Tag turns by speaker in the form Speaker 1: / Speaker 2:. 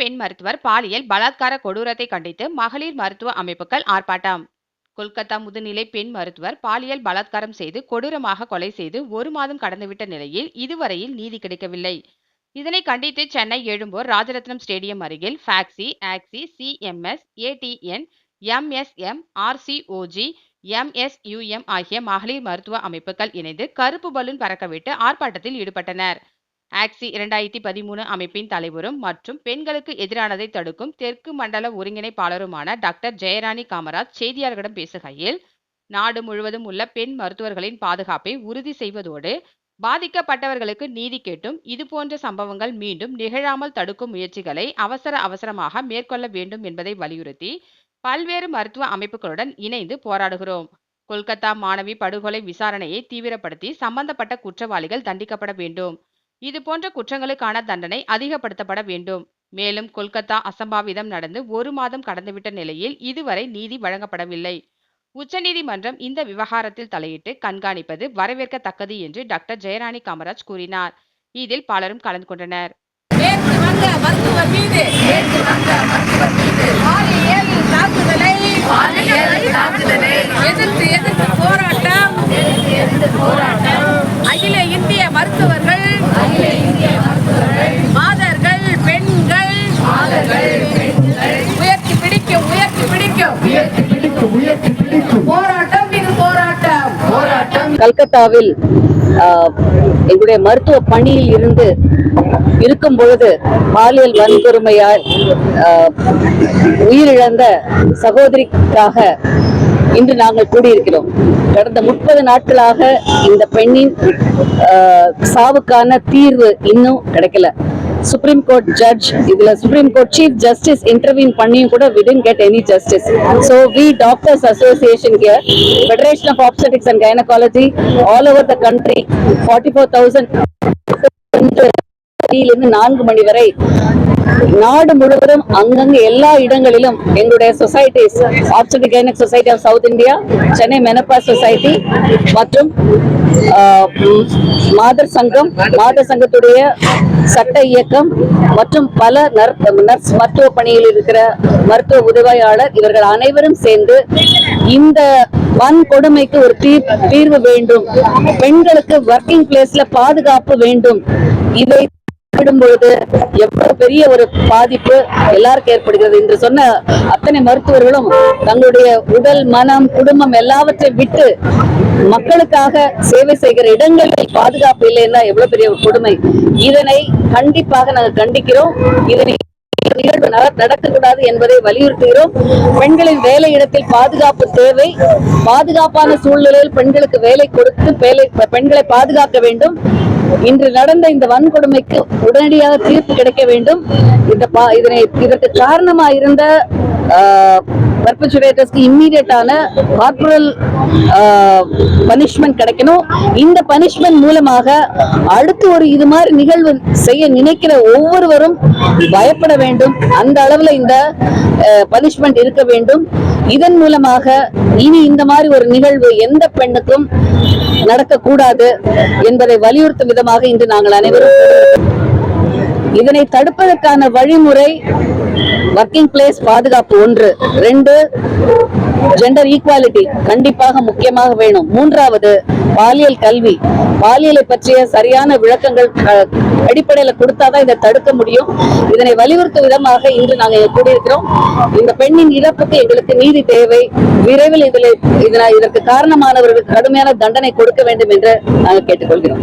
Speaker 1: பெண் மருத்துவர் பாலியல் பலாத்கார கொடூரத்தை கண்டித்து மகளிர் மருத்துவ அமைப்புகள் ஆர்ப்பாட்டம். கொல்கத்தா முதுநிலை பெண் மருத்துவர் பாலியல் பலாத்காரம் செய்து கொடூரமாக கொலை செய்து ஒரு மாதம் கடந்துவிட்ட நிலையில் இதுவரையில் நீதி கிடைக்கவில்லை. இதனை கண்டித்து சென்னை எழும்பூர் ராஜரத்னம் ஸ்டேடியம் அருகில் ஃபேக்சி ஆக்சி CMS ATN MSM RCOG MSUM ஆகிய மகளிர் மருத்துவ அமைப்புகள் இணைந்து கருப்பு பலூன் பறக்கவிட்டு ஆர்ப்பாட்டத்தில் ஈடுபட்டனர். ஆக்சி இரண்டாயிரத்தி பதிமூணு அமைப்பின் தலைவரும் மற்றும் பெண்களுக்கு எதிரானதை தடுக்கும் தெற்கு மண்டல ஒருங்கிணைப்பாளருமான டாக்டர் ஜெயராணி காமராஜ் செய்தியாளர்களிடம் பேசுகையில் நாடு முழுவதும் உள்ள பெண் மருத்துவர்களின் பாதுகாப்பை உறுதி செய்வதோடு பாதிக்கப்பட்டவர்களுக்கு நீதி கேட்டும் இதுபோன்ற சம்பவங்கள் மீண்டும் நிகழாமல் தடுக்கும் முயற்சிகளை அவசர அவசரமாக மேற்கொள்ள வேண்டும் என்பதை வலியுறுத்தி பல்வேறு மருத்துவ அமைப்புகளுடன் இணைந்து போராடுகிறோம். கொல்கத்தா மாணவி படுகொலை விசாரணையை தீவிரப்படுத்தி சம்பந்தப்பட்ட குற்றவாளிகள் தண்டிக்கப்பட வேண்டும். இது போன்ற குற்றங்களுக்கான தண்டனை அதிகப்படுத்தப்பட வேண்டும். மேலும் கொல்கத்தா அசம்பாவிதம் நடந்து ஒரு மாதம் கடந்துவிட்ட நிலையில் இதுவரை நீதி வழங்கப்படவில்லை. உச்சநீதிமன்றம் இந்த விவகாரத்தில் தலையிட்டு கண்காணிப்பது வரவேற்கத்தக்கது என்று டாக்டர் ஜெயராணி காமராஜ் கூறினார். இதில் பலரும் கலந்து கொண்டனர்.
Speaker 2: கல்கத்தாவில் எங்களுடைய மருத்துவ பணியில் இருந்து இருக்கும் பொழுது பாலியல் வன்கொடுமையால் உயிரிழந்த சகோதரிக்காக இன்று நாங்கள் கூடியிருக்கிறோம். கடந்த முப்பது நாட்களாக இந்த பெண்ணின் சாவுக்கான தீர்வு இன்னும் கிடைக்கல. சுப்ரீம் கோர்ட் ஜட்ஜ் இதுல Supreme Court chief justice interview பண்ணியும் கூட we didn't get any justice so we doctors association care federation of obstetrics and gynaecology all over the country forty four thousand நான்கு மணி வரை நாடு முழுவதும் அங்கங்க எல்லா இடங்களிலும் எங்களுடைய societies obstetric gynaec society of south India Chennai மெனப்பா society மற்றும் ஆஹ், மாதர் சங்கம் மாதர் சங்கத்துடைய சட்ட இயக்கம் மற்றும் பல நர்ஸ் மருத்துவ பணியில் இருக்கிற மருத்துவ உதவியாளர் இவர்கள் அனைவரும் சேர்ந்து இந்த வன்கொடுமைக்கு ஒரு தீர்வு வேண்டும். பெண்களுக்கு ஒர்க்கிங் பிளேஸ்ல பாதுகாப்பு வேண்டும். இதை விடும் எவ்வளவு பெரிய ஒரு பாதிப்பு எல்லாருக்கும் ஏற்படுகிறது என்று சொன்ன அத்தனை மருத்துவர்களும் தங்களுடைய உடல் மனம் குடும்பம் எல்லாவற்றையும் விட்டு மக்களுக்காக சேவை செய்கிற இடங்களில் பாதுகாப்பு இல்லைன்னா எவ்வளவு பெரிய ஒரு கொடுமை. இதனை கண்டிப்பாக நாங்கள் கண்டிக்கிறோம். இதனை நிகழ்வு நடக்கக்கூடாது என்பதை வலியுறுத்துகிறோம். பெண்களின் வேலை இடத்தில் பாதுகாப்பு தேவை. பாதுகாப்பான சூழ்நிலையில் பெண்களுக்கு வேலை கொடுத்து வேலை பெண்களை பாதுகாக்க வேண்டும். இன்று நடந்த இந்த வன்கொடுமைக்கு உடனடியாக தீர்ப்பு கிடைக்க வேண்டும். இந்த பா- இதனை இதற்கு காரணமா இருந்த பர்பச்சுரேட்டர்ஸ்க்கு இம்மீடியட்டான கார்பரல் பனிஷ்மெண்ட் கிடைக்கணும். இந்த பனிஷ்மெண்ட் மூலமாக அடுத்து ஒரு இது மாதிரி நிகழ்வு செய்ய நினைக்கிற ஒவ்வொருவரும் பயப்பட வேண்டும். அந்த அளவுல இந்த பனிஷ்மெண்ட் இருக்க வேண்டும். இதன் மூலமாக இனி இந்த மாதிரி ஒரு நிகழ்வு எந்த பெண்ணுக்கும் நடக்கக்கூடாது என்பதை வலியுறுத்தும் விதமாக இன்று நாங்கள் அனைவரும் இதனை தடுப்பதற்கான வழிமுறை ஒர்க்கிங் பிளேஸ் பாதுகாப்பு ஒன்று. ரெண்டு ஜெண்டர் ஈக்குவாலிட்டி கண்டிப்பாக முக்கியமாக வேணும். மூன்றாவது பாலியல் கல்வி. பாலியலை பற்றிய சரியான விளக்கங்கள் அடிப்படையில கொடுத்தாதான் இதை தடுக்க முடியும். இதனை வலியுறுத்தும் விதமாக இன்று நாங்கள் கூடியிருக்கிறோம். இந்த பெண்ணின் இழப்புக்கு எங்களுக்கு நீதி தேவை. விரைவில் இதில் இதனால் இதற்கு காரணமானவர்களுக்கு கடுமையான தண்டனை கொடுக்க வேண்டும் என்று நாங்கள் கேட்டுக்கொள்கிறோம்.